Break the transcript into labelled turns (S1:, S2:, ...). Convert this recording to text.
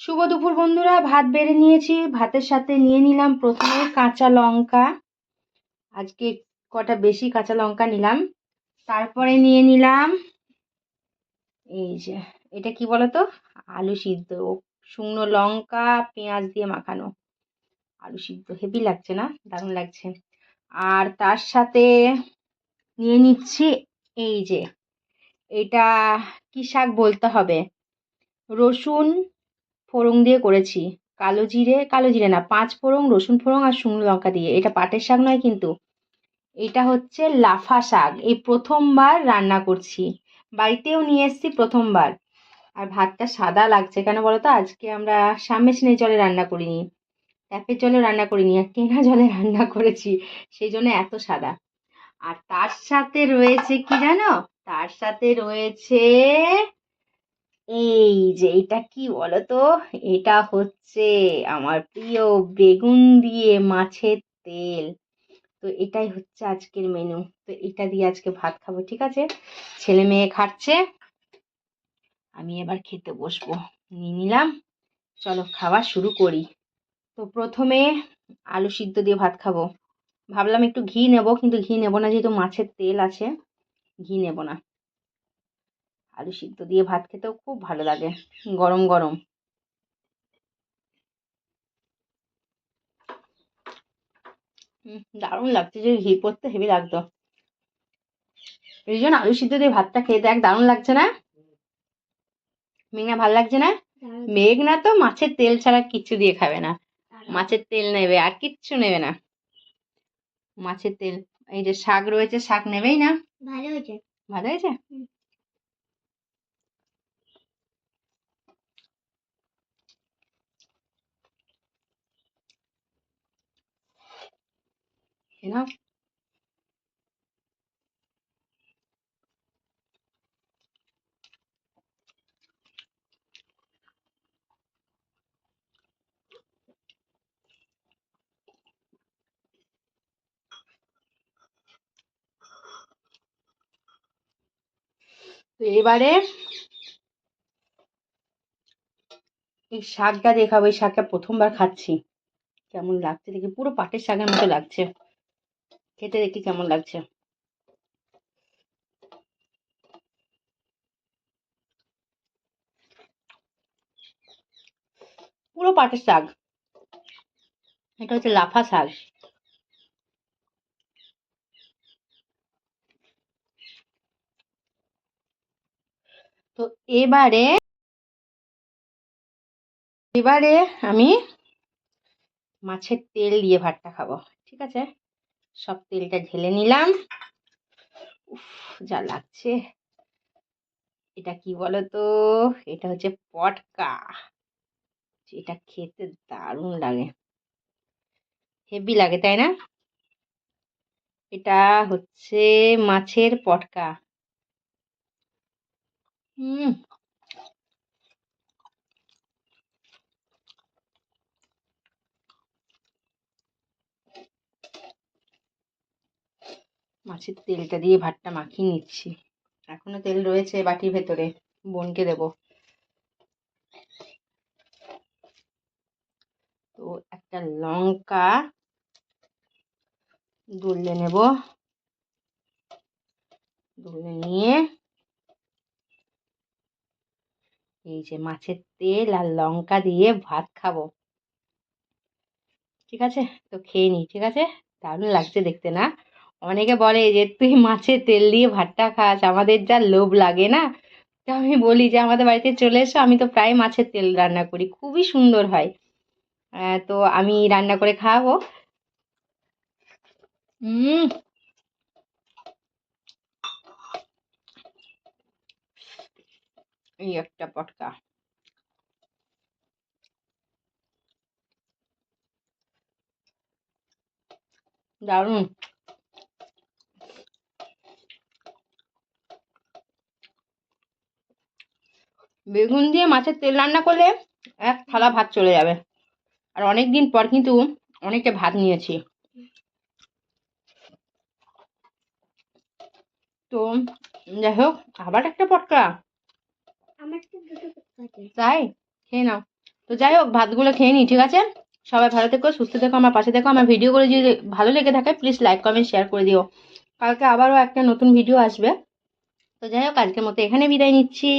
S1: শুভ দুপুর বন্ধুরা, ভাত বেড়ে নিয়েছি, ভাতের সাথে নিয়ে নিলাম প্রথমে কাঁচা লঙ্কা। আজকে কটা বেশি কাঁচা লঙ্কা নিলাম। তারপরে নিয়ে নিলাম এই যে, এটা কি বলতো? আলু সিদ্ধ, শুকনো লঙ্কা, পেঁয়াজ দিয়ে মাখানো। আলু সিদ্ধ, হেভি লাগছে না? দারুণ লাগছে। আর তার সাথে নিয়ে নিচ্ছি এই যে, এটা কি শাক বলতে হবে? রসুন ফোড়ন দিয়ে করেছি। কালো জিরে কালো জিরে না, পাঁচ ফোড়ন রসুন ফোড়ন আর শুকনো লঙ্কা দিয়ে। এটা পাটের শাক নয় কিন্তু। এটা হচ্ছে লাফা শাক। এই প্রথমবার রান্না করছি। বাড়িতেও নিয়ে এসেছি প্রথমবার। আর ভাতটা সাদা লাগছে কেন বলো তো? আজকে আমরা সামমেশিনের জলে রান্না করিনি। ট্যাপের জলে রান্না করিনি আর কেনা জলে রান্না করেছি। সেই জন্য এত সাদা। আর তার সাথে রয়েছে কি জানো? তার সাথে রয়েছে এই যে, এটা কি বলতো? এটা হচ্ছে আমার প্রিয় বেগুন দিয়ে মাছের তেল। তো এটাই হচ্ছে আজকের মেনু তো এটা দিয়ে আজকে ভাত খাব, ঠিক আছে? ছেলে মেয়ে খাচ্ছে। আমি এবার খেতে বসবো। নিয়ে নিলাম। চলো, খাওয়া শুরু করি। তো প্রথমে আলু সিদ্ধ দিয়ে ভাত খাব। ভাবলাম একটু ঘি নেব, কিন্তু ঘি নেব না, যেহেতু মাছের তেল আছে, ঘি নেব না। আলু সিদ্ধ দিয়ে ভাত খেতেও খুব ভালো লাগে। গরম গরম। দারুণ লাগছে যে ঘি পড়তে হেভি লাগতো। এই জন্য আলু সিদ্ধ দিয়ে ভাতটা খেয়ে দেখ দারুণ লাগছে না? মেঘনা ভালো লাগছে না? মেঘনা তো মাছের তেল ছাড়া কিচ্ছু দিয়ে খাবে না। মাছের তেল নেবে আর কিচ্ছু নেবে না। মাছের তেল এই যে শাক রয়েছে শাক নেবেই না?
S2: ভালো হয়েছে।
S1: ভালো হয়েছে? নাও তো এবারে এই শাকটা দেখাবো, এই শাকটা প্রথমবার খাচ্ছি। কেমন লাগছে দেখি, পুরো পাটের শাকের মতো লাগছে। খেতে দেখি কেমন লাগছে। পুরো পাটের শাক। এটা হচ্ছে লাফা শাক। তো এবারে এবারে আমি মাছের তেল দিয়ে ভাতটা খাব, ঠিক আছে? সব তেলটা ঢেলে নিলাম। উফ, যা লাগছে। এটা কি বলো তো এটা হচ্ছে পটকা। এটা খেতে দারুণ লাগে। হেভি লাগে, তাই না? এটা হচ্ছে মাছের পটকা। হুম মাছের তেলটা দিয়ে ভাতটা মাখিয়ে নিচ্ছি। এখনও তেল রয়েছে বাটির ভেতরে, বোনকে দেব। তো একটা লঙ্কা দুললে নেব। দুলে নিয়ে এই যে মাছের তেল আর লঙ্কা দিয়ে ভাত খাব। ঠিক আছে? তো খেয়ে নি, ঠিক আছে? দারুণ লাগছে দেখতে না? অনেকে বলে যে, তুই মাছের তেল দিয়ে ভাতটা খাস, আমাদের যা লোভ লাগে না? তো আমি বলি যে, আমাদের বাড়িতে চলে এসো, আমি তো প্রায় মাছের তেল রান্না করি, খুবই সুন্দর হয়। তো আমি রান্না করে খাওয়াবো। হুম এই একটা পটকা। দারুণ। বেগুন দিয়ে মাছের তেল রান্না করলে এক থালা ভাত চলে যাবে। আর অনেক দিন পর কিন্তু অনেকটা ভাত নিয়েছি। তো যাই হোক আবার একটা পটকা। তাই? খেয়ে নাও। তো যাই হোক ভাতগুলো খেয়ে নিই ঠিক আছে? সবাই ভালো থেকো সুস্থ থেকো আমার পাশে থেকো। আমার ভিডিও ভিডিওগুলো যদি ভালো লেগে থাকে প্লিজ লাইক কমেন্ট শেয়ার করে দিও। কালকে আবারও একটা নতুন ভিডিও আসবে। তো যাই হোক আজকের মতো এখানে বিদায় নিচ্ছি।